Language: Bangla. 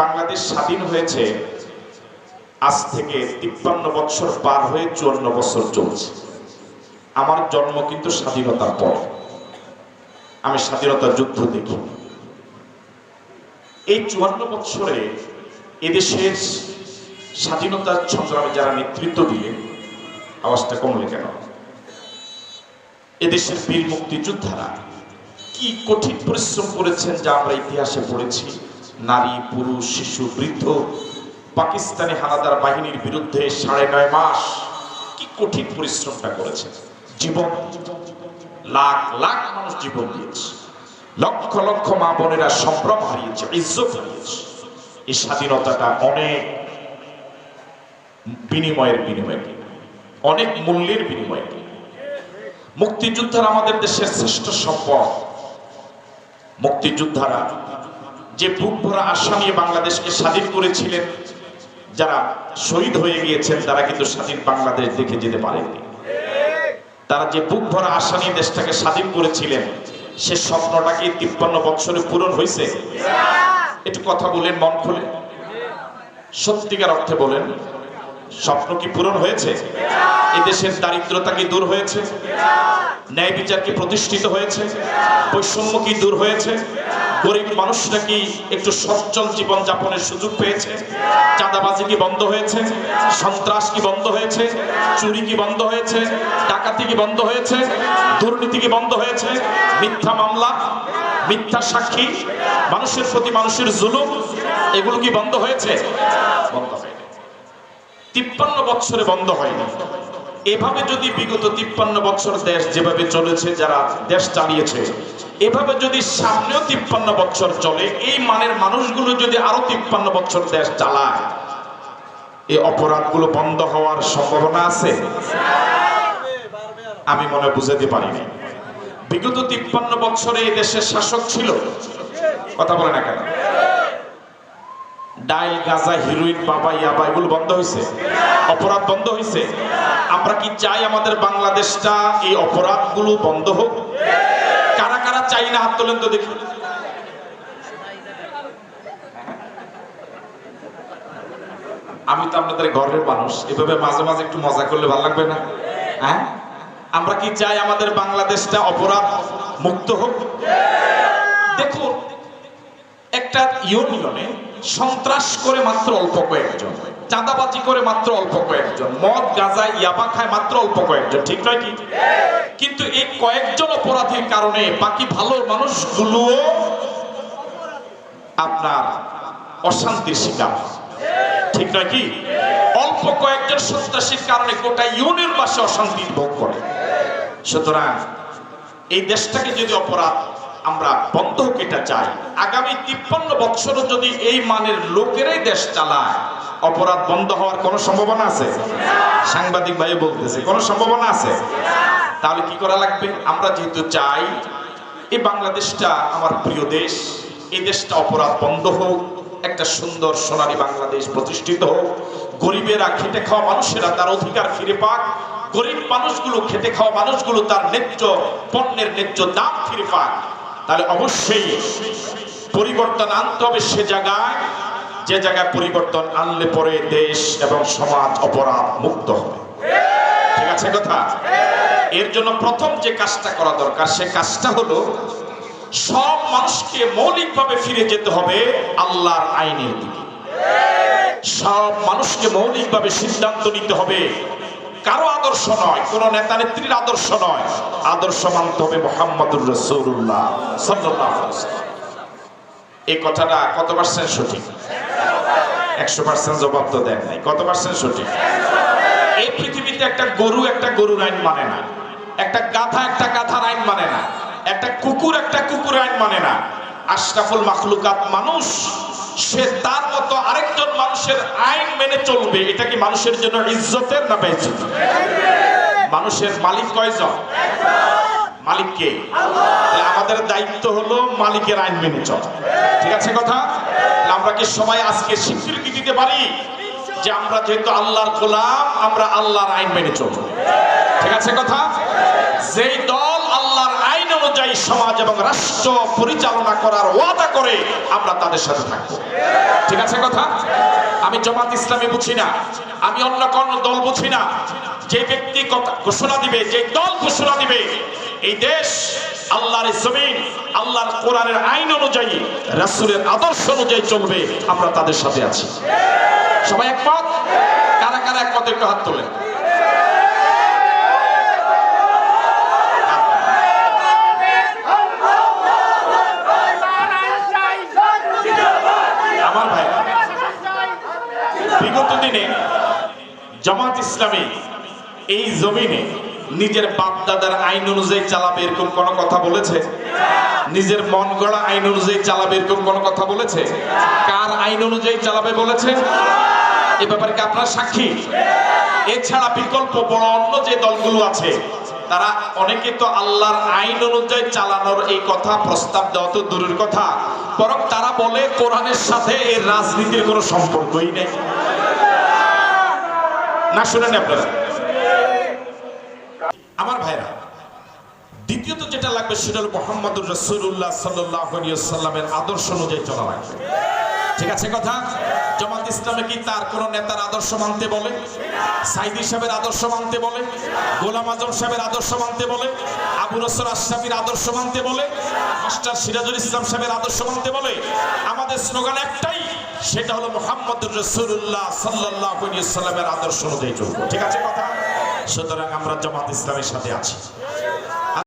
বাংলাদেশ স্বাধীন হয়েছে, আজ থেকে তিপ্পান্ন বছর পার হয়ে চুয়ান্ন বছর চলছে। আমার জন্ম কিন্তু স্বাধীনতার পর। আমি স্বাধীনতার যুদ্ধ দেখি। এই চুয়ান্ন বছরে এদেশের স্বাধীনতার সংগ্রামে যারা নেতৃত্ব দিলেন আওয়াজটা কমলে কেন? এদেশের বীর মুক্তিযোদ্ধারা কি কঠিন পরিশ্রম করেছেন যা আমরা ইতিহাসে পড়েছি? নারী, পুরুষ, শিশু, বৃদ্ধ, পাকিস্তানি হানাদার বাহিনীর বিরুদ্ধে সাড়ে নয় মাস কি কঠিন পরিশ্রমটা করেছে। জীবন, লাখ লাখ মানুষ জীবন দিয়েছে। লক্ষ লক্ষ মা বোনেরা সম্ভ্রম হারিয়েছে, ইজ্জত হারিয়েছে। এই স্বাধীনতাটা অনেক বিনিময়ের বিনিময়ে অনেক মূল্যের বিনিময়ে মুক্তিযোদ্ধারা আমাদের দেশের শ্রেষ্ঠ সম্পদ। মুক্তিযোদ্ধারা যে বুক ভরা আশা নিয়ে বাংলাদেশকে স্বাধীন করেছিলেন, যারা শহীদ হয়ে গিয়েছেন, তারা কিন্তু স্বাধীন বাংলাদেশ দেখে যেতে পারেননি। তারা যে বুক ভরা আশা নিয়ে দেশটাকে স্বাধীন করেছিলেন, সে স্বপ্নটাকে তিপ্পান্ন বছরে পূরণ হয়েছে। একটু কথা বলেন, মন খুলে। সত্যিকার অর্থে বলেন, স্বপ্ন কি পূরণ হয়েছে? এদেশের দারিদ্রতা কি দূর হয়েছে? ন্যায় বিচার কি প্রতিষ্ঠিত হয়েছে? বৈষম্য কি দূর হয়েছে? গরিব মানুষরা কি একটু সচ্ছল জীবন যাপনের সুযোগ পেয়েছে? চাঁদাবাজি কি বন্ধ হয়েছে? সন্ত্রাস কি বন্ধ হয়েছে? চুরি কি বন্ধ হয়েছে? ডাকাতি কি বন্ধ হয়েছে? দুর্নীতি কি বন্ধ হয়েছে? মিথ্যা মামলা, মিথ্যা সাক্ষী, মানুষের প্রতি মানুষের জুলুম, এগুলো কি বন্ধ হয়েছে? বন্ধ তিপ্পান্ন বছরে বন্ধ হয়নি। এভাবে যদি বিগত তিপ্পান্ন বছর দেশ যেভাবে চলেছে, যারা দেশ চালিয়েছে, এভাবে যদি সামনেও তিপ্পান্ন বছর চলে, এই মানের মানুষগুলো যদি আরও তিপ্পান্ন বছর দেশ চালায়, এই অপরাধগুলো বন্ধ হওয়ার সম্ভাবনা আছে? আমি মনে বুঝাতে পারিনি বিগত তিপ্পান্ন বছরে এই দেশের শাসক ছিল? কথা বলে না কেন? ডাইল গাঁজা হিরোইন বাবা ইয়াবা এগুলো বন্ধ হয়েছে অপরাধ বন্ধ হয়েছে আমরা কি চাই আমাদের বাংলাদেশটা এই অপরাধগুলো বন্ধ হোক? কারা কারা চাই না হাত তোলেন তো দেখি। আমি তো আপনাদের ঘরের মানুষ, এভাবে মাঝে মাঝে একটু মজা করলে ভালো লাগবে না? হ্যাঁ? আমরা কি চাই আমাদের বাংলাদেশটা অপরাধ মুক্ত হোক? একটা ইউনিয়নে সন্ত্রাস করে মাত্র অল্প কয়েকজন, চাঁদাবাজি করে মাত্র অল্প কয়েকজন, মদ, গাঁজা, ইয়াবা খায় মাত্র অল্প কয়েকজন, ঠিক নয় কি? কিন্তু এই কয়েকজন অপরাধীর কারণে বাকি ভালো মানুষগুলো আপনার অশান্তির শিকার, ঠিক নয় কি? অল্প কয়েকজন সন্ত্রাসীর কারণে গোটা ইউনিয়ন বাসে অশান্তি ভোগ করে। সুতরাং এই দেশটাকে যদি অপরাধ আমরা বন্ধ হোক এটা চাই। আগামী তিপ্পান্ন বছরও যদি এই মানের লোকেরাই দেশ চালায়, অপরাধ বন্ধ হওয়ার কোনো সম্ভাবনা আছে? সাংবাদিক ভাই বলতেছে, কোনো সম্ভাবনা আছে? তাহলে কি করা লাগবে? আমরা যেহেতু চাই, এই বাংলাদেশটা আমার প্রিয় দেশ, এই দেশটা অপরাধ বন্ধ হোক, একটা সুন্দর সোনালী বাংলাদেশ প্রতিষ্ঠিত হোক, গরিবেরা খেটে খাওয়া মানুষেরা তার অধিকার ফিরে পাক, গরিব মানুষগুলো খেটে খাওয়া মানুষগুলো তার ন্যায্য পণ্যের ন্যায্য দাম ফিরে পাক। তাহলে অবশ্যই পরিবর্তন আনতে হবে সে জায়গায়। যে জায়গায় পরিবর্তন আনলে পরে দেশ এবং সমাজ অপরাধ মুক্ত হবে। ঠিক আছে কথা? এর জন্য প্রথম যে কাজটা করা দরকার, সে কাজটা হলো সব মানুষকে মৌলিকভাবে ফিরে যেতে হবে আল্লাহর আইনের দিকে। সব মানুষকে মৌলিকভাবে সিদ্ধান্ত নিতে হবে কারও আদর্শ নয়, কোন নেতা নেত্রীর আদর্শ নয়। আদর্শ মানতে হবে মোহাম্মদুর রসুল্লাহ ওয়াসাল্লাম। এই কথাটা কত পার্সেন্ট সঠিক? একশো পার্সেন্ট জবাব তো দেন নাই। কত পার্সেন্ট সঠিক? এই পৃথিবীতে একটা গরু একটা গরুর আইন মানে না। একটা গাধা একটা গাধার আইন মানে না। একটা কুকুর একটা কুকুর আইন মানে না। আশরাফুল মাখলুকাত মানুষ সে তার মতো আরেকজন মানুষের আইন মেনে চলবে, এটা কি মানুষের জন্য ইজ্জতের না বেইজ্জত মানুষের মালিক কয়জন? মালিক কে? আমাদের দায়িত্ব হলো মালিকের আইন মেনে চলা। ঠিক আছে কথা? আমরা কি সবাই আজকে স্বীকৃতি দিতে পারি? যে আমরা যেহেতু আল্লাহর গোলাম, আমরা আল্লাহর আইন মেনে চলবো। ঠিক আছে কথা? যেই দল অনুযায়ী সমাজ এবং রাষ্ট্র পরিচালনা করার ওয়াদা করে আমরা তাদের সাথে থাকব। ঠিক আছে কথা? আমি জামাত ইসলামী বুঝি না। আমি অন্য কোন দল বুঝি না। যে ব্যক্তি ঘোষণা দিবে, যে দল ঘোষণা দিবে, এই দেশ আল্লাহর জমিন, আল্লাহর কোরআনের আইন অনুযায়ী, রাসূলের আদর্শ অনুযায়ী চলবে, আমরা তাদের সাথে আছি। সবাই একমত? কারা কারা একমত, একটু হাত তোলেন আমার ভাই বিগত দিনে জামাত ইসলামী এই জমিনে নিজের বাপ দাদার আইন অনুযায়ী চালাবে এরকম কোনো কথা বলেছে? নিজের মন গড়া আইন অনুযায়ী চালাবে এরকম কোনো কথা বলেছে? কার আইন অনুযায়ী চালাবে বলেছে? এ ব্যাপারে কি আপনার সাক্ষী? এছাড়া বিকল্প বড় অন্য যে দলগুলো আছে, তারা অনেকে তো আল্লাহর আইন অনুযায়ী চালানোর এই কথা প্রস্তাব দেওয়া তো দূরের কথা, বরং তারা বলে কোরআনের সাথে এর রাজনীতির কোনো সম্পর্কই নেই। না শুনেন আপনারা? আমার ভাইরা, দ্বিতীয়ত যেটা লাগবে সেটা হল মোহাম্মদুর রসুল্লাহ সাল্লামের আদর্শ অনুযায়ী চলা লাগবে। ঠিক আছে কথা? জামাত ইসলামে কি তার কোন নেতার আদর্শ মানতে বলে? সাইদি সাহেবের আদর্শ মানতে বলে? গোলাম আজম সাহেবের আদর্শ মানতে বলে? আবু রসুল আশরাফির আদর্শ মানতে বলে? মাস্টার সিরাজুল ইসলাম সাহেবের আদর্শ মানতে বলে? আমাদের স্লোগান একটাই, সেটা হলো মোহাম্মদ রসুল্লাহ সাল্লাহ সাল্লামের আদর্শ অনুযায়ী চলবো। ঠিক আছে কথা? সুতরাং আমরা জামাত ইসলামের সাথে আছি।